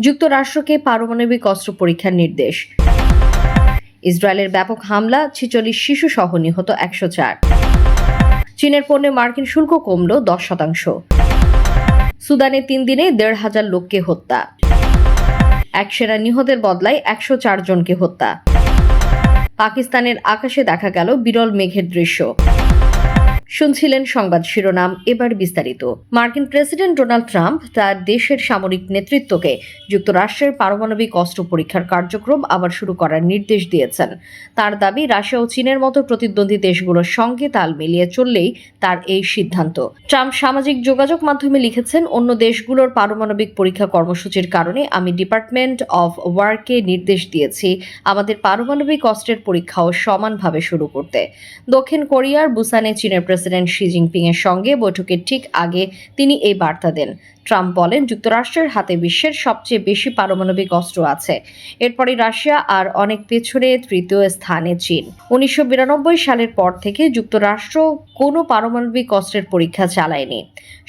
যুক্তরাষ্ট্রকে পারমাণবিক অস্ত্র পরীক্ষার নির্দেশ। ইসরায়েলের ব্যাপক হামলা, ছিচল্লিশ শিশু সহ নিহত একশো চার। চীনের পণ্যে মার্কিন শুল্ক কমল দশ শতাংশ। সুদানে তিন দিনে দেড় হাজার লোককে হত্যা। এক সেনা নিহতের বদলায় একশো চার জনকে হত্যা। পাকিস্তানের আকাশে দেখা গেল বিরল মেঘের দৃশ্য। শুনছিলেন সংবাদ শিরোনাম, এবার বিস্তারিত। মার্কিন প্রেসিডেন্ট ডোনাল্ড ট্রাম্প তার দেশের সামরিক নেতৃত্বকে যুক্তরাষ্ট্রের পারমাণবিক অস্ত্র পরীক্ষার কার্যক্রম আবার শুরু করার নির্দেশ দিয়েছেন। তার দাবি, রাশিয়া ও চীনের মতো প্রতিদ্বন্দ্বী দেশগুলোর সঙ্গে তাল মিলিয়ে চললেই তার এই সিদ্ধান্ত। ট্রাম্প সামাজিক যোগাযোগ মাধ্যমে লিখেছেন, অন্য দেশগুলোর পারমাণবিক পরীক্ষা কর্মসূচির কারণে আমি ডিপার্টমেন্ট অফ ওয়ার্কে নির্দেশ দিয়েছি আমাদের পারমাণবিক অস্ত্রের পরীক্ষাও সমানভাবে শুরু করতে। দক্ষিণ কোরিয়ার বুসানে চীনের প্রেসিডেন্ট শি জিনপিং এর সঙ্গে বৈঠকের ঠিক আগে তিনি এই বার্তা দেন। ট্রাম্প বলেন, যুক্তরাষ্ট্রের হাতে বিশ্বের সবচেয়ে বেশি পারমাণবিক অস্ত্র আছে। এরপরে রাশিয়া আর অনেক পেছনে তৃতীয় স্থানে চীন। উনিশশো বিরানব্বই সালের পর থেকে যুক্তরাষ্ট্র কোনো পারমাণবিক অস্ত্রের পরীক্ষা চালায়নি।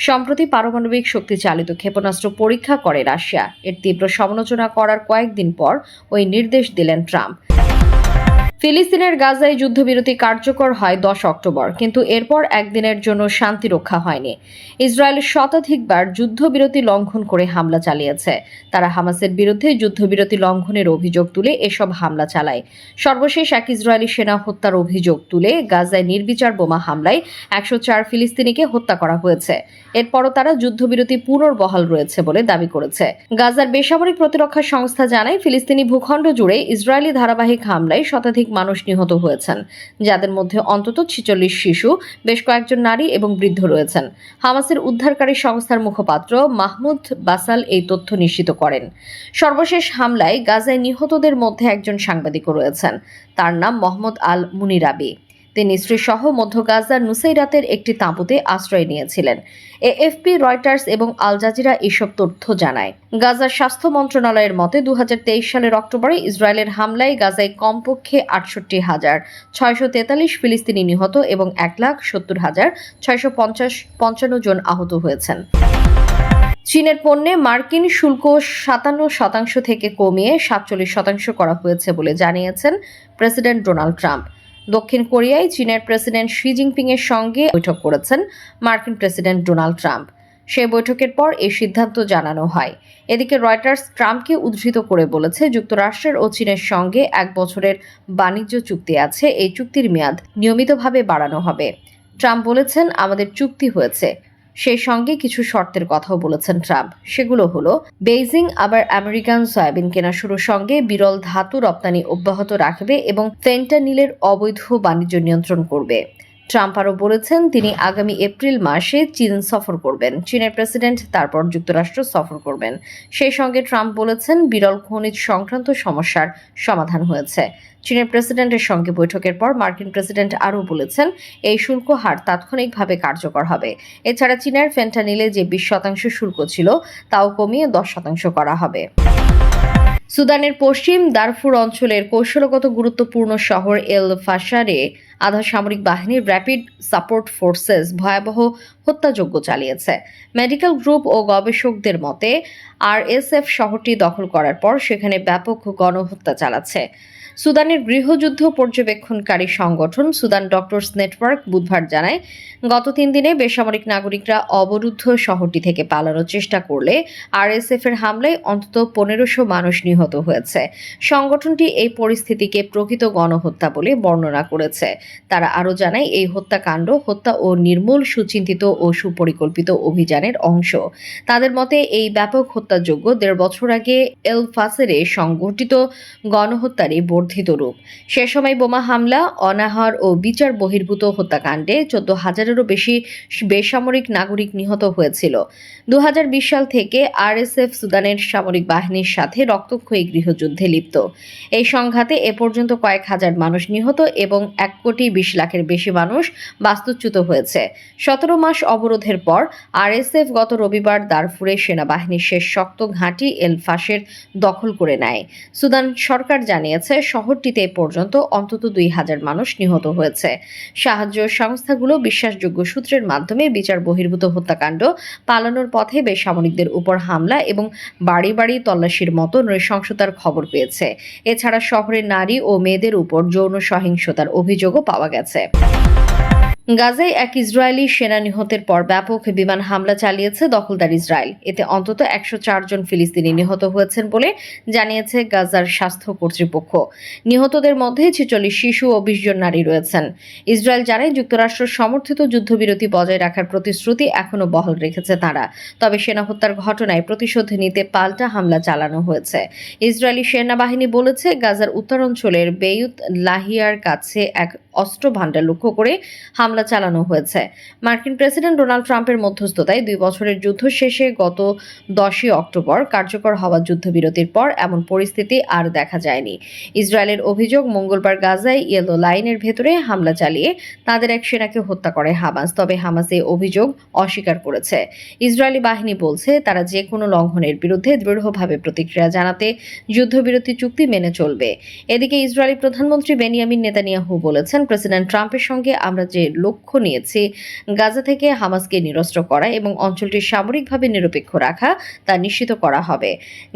সম্প্রতি পারমাণবিক শক্তি চালিত ক্ষেপণাস্ত্র পরীক্ষা করে রাশিয়া। এর তীব্র সমালোচনা করার কয়েকদিন পর ওই নির্দেশ দিলেন ট্রাম্প। ফিলিস্তিনের গাজায় যুদ্ধবিরতি কার্যকর হয় দশ অক্টোবর, কিন্তু এরপর একদিনের জন্য শান্তি রক্ষা হয়নি। ইসরায়েল শতাধিকবার যুদ্ধবিরতি লঙ্ঘন করে হামলা চালিয়েছে। তারা হামাসের বিরুদ্ধে যুদ্ধবিরতি লঙ্ঘনের অভিযোগ তুলে এসব হামলা চালায়। সর্বশেষ এক ইসরায়েলি সেনা হত্যার অভিযোগ তুলে গাজায় নির্বিচার বোমা হামলায় একশো চার ফিলিস্তিনিকে হত্যা করা হয়েছে। এরপরও তারা যুদ্ধবিরতি পুনর্বহাল রয়েছে বলে দাবি করেছে। গাজার বেসামরিক প্রতিরক্ষা সংস্থা জানায়, ফিলিস্তিনি ভূখণ্ড জুড়ে ইসরায়েলি ধারাবাহিক হামলায় শতাধিক মানুষ নিহত হয়েছেন। যাদের মধ্যে অন্তত ছেচল্লিশ শিশু, বেশ কয়েকজন নারী এবং বৃদ্ধ রয়েছেন। হামাসের উদ্ধারকারী সংস্থার মুখপাত্র মাহমুদ বাসাল এই তথ্য নিশ্চিত করেন। সর্বশেষ হামলায় গাজায় নিহতদের মধ্যে একজন সাংবাদিকও রয়েছেন। তার নাম মোহাম্মদ আল মুনিরাবি তিনি স্ত্রীসহ মধ্য গাজার নুসাইরাতের একটি তাঁবুতে আশ্রয় নিয়েছিলেন। এএফপি, রয়টার্স এবং আল জাজিরা এসব তথ্য জানায়। গাজার স্বাস্থ্য মন্ত্রণালয়ের মতে দু হাজার তেইশ সালের অক্টোবরে ইসরায়েলের হামলায় গাজায় কমপক্ষে আটষট্টি হাজার ছয়শো তেতাল্লিশ ফিলিস্তিনি নিহত এবং এক লাখ সত্তর হাজার ছয়শো পঞ্চাশ পঞ্চান্ন জন আহত হয়েছেন। চীনের পণ্যে মার্কিন শুল্ক সাতান্ন শতাংশ থেকে কমিয়ে সাতচল্লিশ শতাংশ করা হয়েছে বলে জানিয়েছেন প্রেসিডেন্ট ডোনাল্ড ট্রাম্প। দক্ষিণ কোরিয়ায় চীনের প্রেসিডেন্ট শি জিনপিং এর সঙ্গে বৈঠক করেছেন মার্কিন প্রেসিডেন্ট ডোনাল্ড ট্রাম্প। সেই বৈঠকের পর এই সিদ্ধান্ত জানানো হয়। এদিকে রয়টার্স ট্রাম্পকে উদ্ধৃত করে বলেছে, যুক্তরাষ্ট্রের ও চীনের সঙ্গে এক বছরের বাণিজ্য চুক্তি আছে, এই চুক্তির মেয়াদ নিয়মিতভাবে বাড়ানো হবে। ট্রাম্প বলেছেন, আমাদের চুক্তি হয়েছে। সেই সঙ্গে কিছু শর্তের কথাও বলেছেন ট্রাম্প। সেগুলো হলো, বেইজিং আবার আমেরিকান সয়াবিন কেনা শুরুর সঙ্গে বিরল ধাতু রপ্তানি অব্যাহত রাখবে এবং ফেন্টানিলের অবৈধ বাণিজ্য নিয়ন্ত্রণ করবে। ট্রাম্প আরও বলেছেন, তিনি আগামী এপ্রিল মাসে চীন সফর করবেন। চীনের প্রেসিডেন্ট তারপর যুক্তরাষ্ট্র সফর করবেন। সেই সঙ্গে ট্রাম্প বলেছেন, বিরল খনিজ সংক্রান্ত সমস্যার সমাধান হয়েছে। চীনের প্রেসিডেন্টের সঙ্গে বৈঠকের পর মার্কিন প্রেসিডেন্ট আরও বলেছেন, এই শুল্ক হার তাৎক্ষণিকভাবে কার্যকর হবে। এছাড়া চীনের ফেন্টানিলে যে বিশ শতাংশ শুল্ক ছিল, তাও কমিয়ে দশ শতাংশ করা হবে। সুদানের পশ্চিম দারফুর অঞ্চলের কৌশলগত গুরুত্বপূর্ণ শহর এল ফাসারে আধা সামরিক বাহিনীর র্যাপিড সাপোর্ট ফোর্সেস ভয়াবহ হত্যাযজ্ঞ চালিয়েছে। মেডিকেল গ্রুপ ও গবেষকদের মতে, আরএসএফ শহরটি দখল করার পর সেখানে ব্যাপক গণহত্যা চালাচ্ছে। সুদানের গৃহযুদ্ধ পর্যবেক্ষণকারী সংগঠন সুদান ডক্টরস নেটওয়ার্ক বুধবার জানায়, গত তিন দিনে বেসামরিক নাগরিকরা অবরুদ্ধ শহরটি থেকে পালানোর চেষ্টা করলে আরএসএফ এর হামলায় অন্তত পনেরোশো মানুষ নিহত হয়েছে। সংগঠনটি এই পরিস্থিতিকে প্রকৃত গণহত্যা বলে বর্ণনা করেছে। তারা আরও জানায়, এই হত্যাকাণ্ড হত্যা ও নির্মূল, সুচিন্তিত ও সুপরিকল্পিত অভিযানের অংশ। তাদের মতে, এই ব্যাপক হত্যাযোগ্য দেড় বছর আগে এল ফাসেরে সংঘটিত গণহত্যারই বর্ধিত রূপ সে সময় বোমা হামলা, অনাহার ও বিচার বহির্ভূত হত্যাকাণ্ডে চোদ্দ হাজারেরও বেশি বেসামরিক নাগরিক নিহত হয়েছিল। দু সাল থেকে আরএসএফ সুদানের সামরিক বাহিনীর সাথে রক্তক্ষয়ী গৃহযুদ্ধে লিপ্ত। এই সংঘাতে এ পর্যন্ত কয়েক হাজার মানুষ নিহত এবং এক কোটি বিশ লাখের বেশি মানুষ বাস্তুচ্যুত হয়েছে। সতেরো মাস অবরোধের পর আরএসএফ গত রবিবার দারফুরে সেনাবাহিনীর শেষ শক্ত ঘাঁটি এলফাসের দখল করে নেয়। সুদান সরকার জানিয়েছে শহরটিতে পর্যন্ত অন্তত দুই হাজার মানুষ নিহত হয়েছে। সাহায্য সংস্থাগুলো বিশ্বাসযোগ্য সূত্রের মাধ্যমে বিচার বহির্ভূত হত্যাকাণ্ড পালানোর পথে বেসামরিকদের উপর হামলা এবং বাড়ি বাড়ি তল্লাশির মতো নৃশংসতার খবর পেয়েছে। এছাড়া শহরের নারী ও মেয়েদের উপর যৌন সহিংসতার অভিযোগও পাওয়া গেছে। গাজায় এক ইসরায়েলি সেনা নিহতের পর ব্যাপক বিমান হামলা চালিয়েছে দখলদার ইসরায়েল। এতে অন্তত একশো জন ফিলিস্তিনি নিহত হয়েছেন বলে জানিয়েছে গাজার স্বাস্থ্য কর্তৃপক্ষ। নিহতদের মধ্যে ছেচল্লিশ শিশু ও বিশ জন নারী রয়েছেন। ইসরায়েল জানায়, যুক্তরাষ্ট্র সমর্থিত যুদ্ধবিরতি বজায় রাখার প্রতিশ্রুতি এখনও বহাল রেখেছে তারা। তবে সেনা হত্যার ঘটনায় প্রতিশোধ নিতে পাল্টা হামলা চালানো হয়েছে। ইসরায়েলি সেনাবাহিনী বলেছে, গাজার উত্তরাঞ্চলের বেয়ুত লাহিয়ার কাছে এক অস্ত্র ভাণ্ডার লক্ষ্য করে হামলা চালানো হয়েছে। মার্কিন প্রেসিডেন্ট ডোনাল্ড ট্রাম্পের মধ্যস্থতায় দুই বছরের যুদ্ধ শেষে গত দশই অক্টোবর কার্যকর হওয়া যুদ্ধবিরতির পর এমন পরিস্থিতি আর দেখা যায়নি। ইসরায়েলের অভিযোগ, মঙ্গলবার গাজায় ইয়েলো লাইনের ভেতরে হামলা চালিয়ে তাদের এক সেনাকে হত্যা করে হামাস, তবে হামাস এই অভিযোগ অস্বীকার করেছে। ইসরায়েলি বাহিনী বলছে, তারা যে কোনো লঙ্ঘনের বিরুদ্ধে দৃঢ়ভাবে প্রতিক্রিয়া জানাতে যুদ্ধবিরতি চুক্তি মেনে চলবে। এদিকে ইসরায়েলি প্রধানমন্ত্রী বেনিয়ামিন নেতানিয়াহু বলেছেন, প্রেসিডেন্ট ট্রাম্পের সঙ্গে আমরা যে লক্ষ্য নিয়েছে। গাজা থেকে হামাসকে নিরস্ত্র করা এবং অঞ্চলটি সামরিকভাবে নিরপেক্ষ রাখা তা নিশ্চিত করা হবে।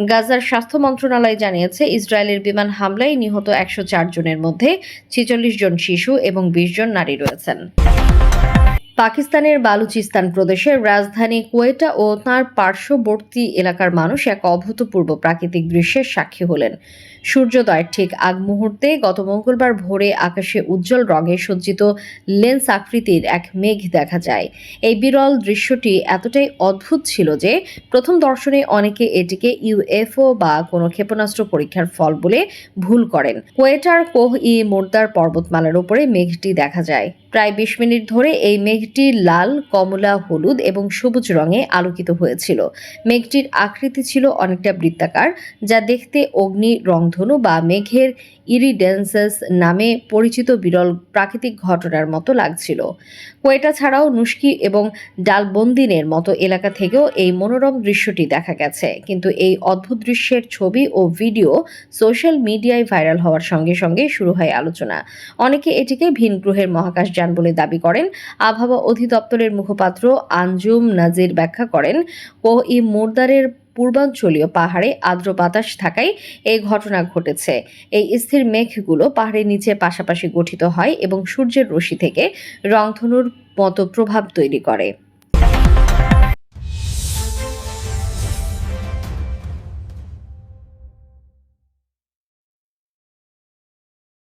গাজার স্বাস্থ্য মন্ত্রণালয় জানিয়েছে, ইসরায়েলের বিমান হামলায় নিহত একশো চার জনের মধ্যে ছেচল্লিশ জন শিশু এবং বিশ জন নারী রয়েছেন। পাকিস্তানের বালুচিস্তান প্রদেশের রাজধানী কোয়েটা ও তার পার্শ্ববর্তী এলাকার মানুষ এক অভূতপূর্ব প্রাকৃতিক দৃশ্যের সাক্ষী হলেন। সূর্যোদয়ের ঠিক আগ মুহূর্তে গত মঙ্গলবার ভোরে আকাশে উজ্জ্বল রঙে সজ্জিত লেন্স আকৃতির এক মেঘ দেখা যায়। এই বিরল দৃশ্যটি এতটাই অদ্ভুত ছিল যে প্রথম দর্শনে অনেকে এটিকে ইউএফও বা কোনো ক্ষেপণাস্ত্র পরীক্ষার ফল বলে ভুল করেন। কোয়েটার কোহ ই মোর্দার পর্বতমালার উপরে মেঘটি দেখা যায়। প্রায় বিশ মিনিট ধরে এই মেঘটি লাল, কমলা, হলুদ এবং সবুজ রঙে আলোকিত হয়েছিল। মেঘটির আকৃতি ছিল অনেকটা বৃত্তাকার, যা দেখতে অগ্নি, রংধনু বা মেঘের ইরিডেন্সেস নামে পরিচিত বিরল প্রাকৃতিক ঘটনার মতো লাগছিল। কোয়েটা ছাড়াও নুস্কি এবং ডালবন্দিনের মতো এলাকা থেকেও এই মনোরম দৃশ্যটি দেখা গেছে। কিন্তু এই অদ্ভুত দৃশ্যের ছবি ও ভিডিও সোশ্যাল মিডিয়ায় ভাইরাল হওয়ার সঙ্গে সঙ্গে শুরু হয় আলোচনা। অনেকে এটিকে ভিন গ্রহের মহাকাশ যান বলে দাবি করেন। আবহাওয়া অধিদপ্তরের মুখপাত্র আঞ্জুম নাজির ব্যাখ্যা করেন ও ই মোরদারের পূর্বাঞ্চলীয় পাহাড়ে আর্দ্র বাতাস থাকায় এই ঘটনা ঘটেছে। এই স্থির মেঘগুলো পাহাড়ের নিচে পাশাপাশি গঠিত হয় এবং সূর্যের রশ্মি থেকে রংধনুর মতো প্রভাব তৈরি করে।